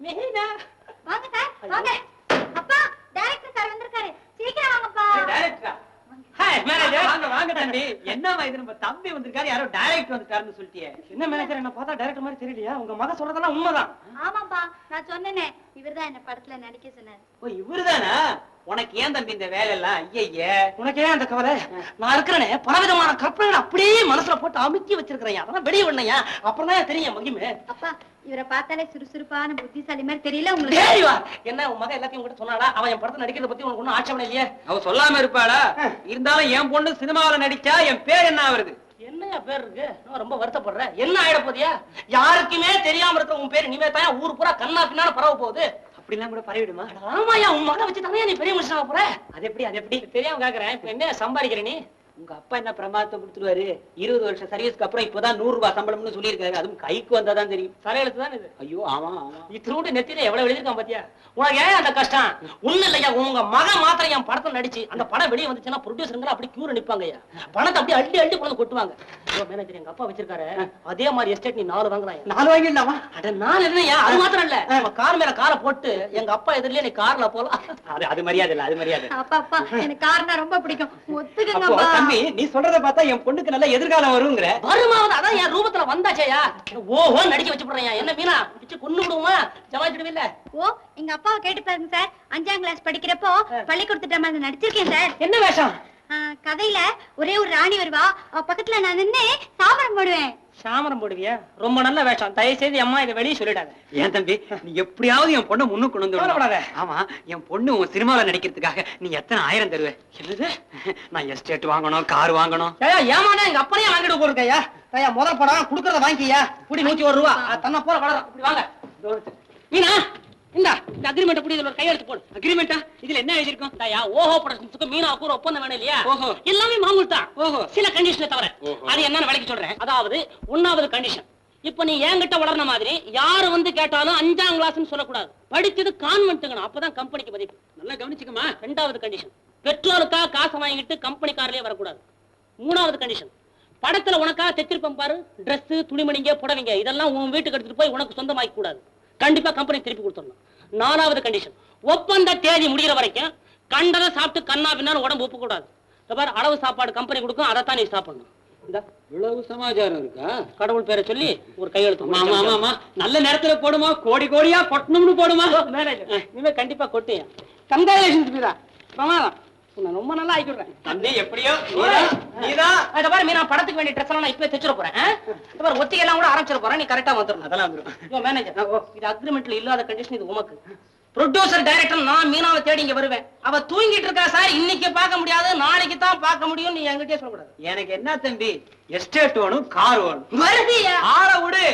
மீனா. வாங்க சார் வாங்க. அப்பா டைரக்டர் சார் வந்திருக்காரு. சீக்கிரம் வாங்கப்பா. டைரக்டரா ஹாய் மேனேஜர். வாங்க வாங்க தம்பி. என்னமா இது? நம்ம தம்பி வந்திருக்காரு யாரோ டைரக்டர் வந்துட்டாருன்னு சொல்லிட்டியே. என்ன மேனேஜர் என்ன பார்த்தா டைரக்டர் மாதிரி தெரியலையா? உங்க மக சொல்றதெல்லாம் உண்மைதான். ஆமாப்பா நான் சொன்னேனே. இவர்தான் என்ன படத்துல நடிக்க சொன்னாரு. ஓ இவருதானா? உனக்கு ஏன் தம்பி இந்த வேலை எல்லாம் ஐயய்ய உனக்கு ஏன் அந்த கவலை? நான் இருக்கிறேனே. பலவிதமான கற்பனைகளை அப்படியே மனசுல போட்டு அமுக்கி வச்சிருக்கிறேன். அதெல்லாம் வெளியே விடணையா அப்புறம் தான் தெரியும் மகிமை. அப்பா இவரை பார்த்தாலே சுறுசுறுப்பான புத்திசாலி மாதிரி தெரியல உங்களுக்கு. டேய் வா. என்ன உன் மகன் எல்லாத்தையும் உங்ககிட்ட சொன்னாடா அவன் என் படத்தை நடிக்கிறத பத்தி உனக்கு ஒன்றும் ஆட்சேபனை இல்லையே? அவ சொல்லாம இருப்பாளா? இருந்தாலும் என் பொண்ணு சினிமாவுல நடிச்சா என் பேர் என்ன ஆவறது? என்னையா பேர் இருக்கு? நான் ரொம்ப வருத்தப்படுறேன். என்ன ஆயிட போதியா யாருக்குமே தெரியாம இருக்கிற உன் பேர் இனிமே தான் ஊர் பூரா கண்ணா பின்னால பரவ போகுது. அப்படிலாம் கூட பரவிடுமா? ஆமாயா உன் மகனை வச்சு தானே நீ பெரிய மனுஷனா போற? அது எப்படி அது எப்படி? தெரியாம கேக்குறேன். இப்ப என்ன சம்பாதிக்கிற நீ? உங்க அப்பா என்ன பிரமாதத்தை கொடுத்துருவாரு? இருபது வருஷம் சர்வீஸ்க்கு அப்புறம் இப்பதான் நூறு ரூபாய் சம்பளம்னு சொல்லியிருக்காரு. அதுவும் கைக்கு வந்தாதான் தெரியும். தலையெழுத்து தான் இது? ஐயோ ஆமா இத்தினோண்டு நெத்தியில எவ்வளவு எழுதிருக்கான் பாத்தியா? உனக்கு ஏன் அந்த கஷ்டம்? ஒண்ணு இல்லையா? உங்க மகன் மாத்திரம் என் படத்துல நடிச்சு அந்த படம் வெளியே வந்துச்சுன்னா ப்ரொடியூசருங்க அப்படி கியூர நிப்பாங்கய்யா. பணத்தை அப்படியே அள்ளி அள்ளி கொண்டு கொட்டுவாங்க. மேனேஜர் எங்க அப்பா வச்சிருக்காரு. அதே மாதிரி எஸ்டேட் நீ நாலு வாங்கலாம் நாலு வாங்கிடலாமா? அட நான் இல்லையா? அது மாத்திரம் இல்ல. கார் மேல காரை போட்டு எங்க அப்பா எதிரிலே நீ கார்ல போலாம். அது மரியாதை இல்ல அது மரியாதை. அப்பா அப்பா எனக்கு கார்னா ரொம்ப பிடிக்கும். அப்போ ஒத்துக்குங்கப்பா தம்பி நீ சொல்றத பார்த்தா என் பொண்ணுக்கு நல்ல எதிர்காலம் வருங்கிற. வருமாவது அதான் என் ரூபத்துல வந்தாச்சேயா? ஓஹோ நடிக்க வச்சு போடுறேன் என்ன மீனா? பிச்சு கொண்டு விடுவோமா? ஜமாச்சிடுவில்ல ஓ எங்க அப்பாவை கேட்டு பாருங்க சார். அஞ்சாம் கிளாஸ் படிக்கிறப்போ பள்ளிக்கூடத்து டிராமால நடிச்சிருக்கேன் சார். என்ன வேஷம்? கதையில ஒரே ஒரு ராணி வருவா. பக்கத்துல நான் நின்னு சாமரம் போடுவேன். சாமரம் போடுவியா? ரொம்ப நல்ல வேஷம். தயவு செய்து அம்மா இதை வெளியே சொல்லிடாத. ஏன் தம்பி? நீ எப்படியாவது என் பொண்ணை முன்னுக்கு கொண்டு வந்து. ஆமா என் பொண்ணு உன் சினிமாவில் நடிக்கிறதுக்காக நீ எத்தனை ஆயிரம் தருவ? என்னது? நான் எஸ்டேட் வாங்கணும் கார் வாங்கணும். ஏயா ஏமாண்ணா எங்க அப்பனையே வாங்கிட்டு போயிருக்கையா? ஐயா முதல் படம் குடுக்கறத வாங்கிக்கியா? புடி நூத்தி ஒரு ரூபா. தன்னை போல வளரும் இப்படி வாங்க. மீனா இந்தா அக்ரிமெண்ட் புடி இதுல கையெழுத்து போடு. அக்ரிமெண்டா தாயா ஓஹோ ப்ரொடக்ஷன்ஸ்க்கு மீனா கூட ஒப்பந்தம் வேணும் இல்லையா? ஓஹோ. எல்லாமே மாமூல் தான் ஓஹோ. சில கண்டிஷனை தவிர. அது என்னன்னு விலைக்கு சொல்றேன். அதாவது ஒண்ணாவது கண்டிஷன் இப்ப நீ என்கிட்ட வளர்ன மாதிரி யாரு வந்து கேட்டாலும் அஞ்சாம் கிளாஸ்னு சொல்லக்கூடாது. படிச்சது கான்வென்ட்டுங்கணும் அப்பதான் கம்பெனிக்கு மதிப்பு. நல்லா கவனிச்சுக்கமா ரெண்டாவது கண்டிஷன் பெற்றோருக்கா காசை வாங்கிட்டு கம்பெனி கார்லயே வரக்கூடாது. மூணாவது கண்டிஷன் படத்துல உனக்கா தைச்சிருப்பேன் பாரு. Dress துணிமணிங்க புடவைங்க இதெல்லாம் உன் வீட்டுக்கு எடுத்துட்டு போய் உனக்கு சொந்தமாக்கி கூடாது. கண்டிப்பா கம்பெனி திருப்பி கொடுத்துடணும். நாலாவது கண்டிஷன் ஒப்பந்த தேதி முடிகிற வரைக்கும் கண்டதை சாப்பிட்டு கண்ணா பின்னாலும் உடம்பு ஒப்பு கூடாது இந்த பாரு அளவு சாப்பாடு கம்பெனி கொடுக்கும் அதைத்தான் நீ சாப்பிடணும் இவ்வளவு சமாச்சாரம் இருக்கா? கடவுள் பேரை சொல்லி ஒரு கையெழுத்து ஆமா ஆமா ஆமா. நல்ல நேரத்துல போடுமா? கோடி கோடியா கொட்டணும்னு போடுமா? மேனேஜர் இனிமே கண்டிப்பா கொட்டியா. மீரா. பிரமாதம் உன்னை ரொம்ப நல்லா தம்பி எப்படியோ? நீதான் இத பாரு படத்துக்கு வேண்டிய ட்ரெஸ் எல்லாம் நான் இப்பவே தைச்சிட போறேன்? இத பாரு ஒத்திகை எல்லாம் கூட ஆரம்பிச்சிட போறேன். நீ கரெக்டா வந்துடணும். அதெல்லாம் மேனேஜர் இது அக்ரிமெண்ட்ல இல்லாத கண்டிஷன் இது உமக்கு. ப்ரொடியூசர் டைரக்டர் நான் மீனாவை தேடி இங்க வருவேன். அவ தூங்கிட்டு இருக்கா சார் இன்னைக்கு பார்க்க முடியாது நாளைக்கு தான் பார்க்க முடியும் நீ என்கிட்டயே சொல்லக்கூடாது. எனக்கு என்ன தம்பி? எஸ்டேட் வேணும் கார் வேணும் வருதியா? ஆள விடு.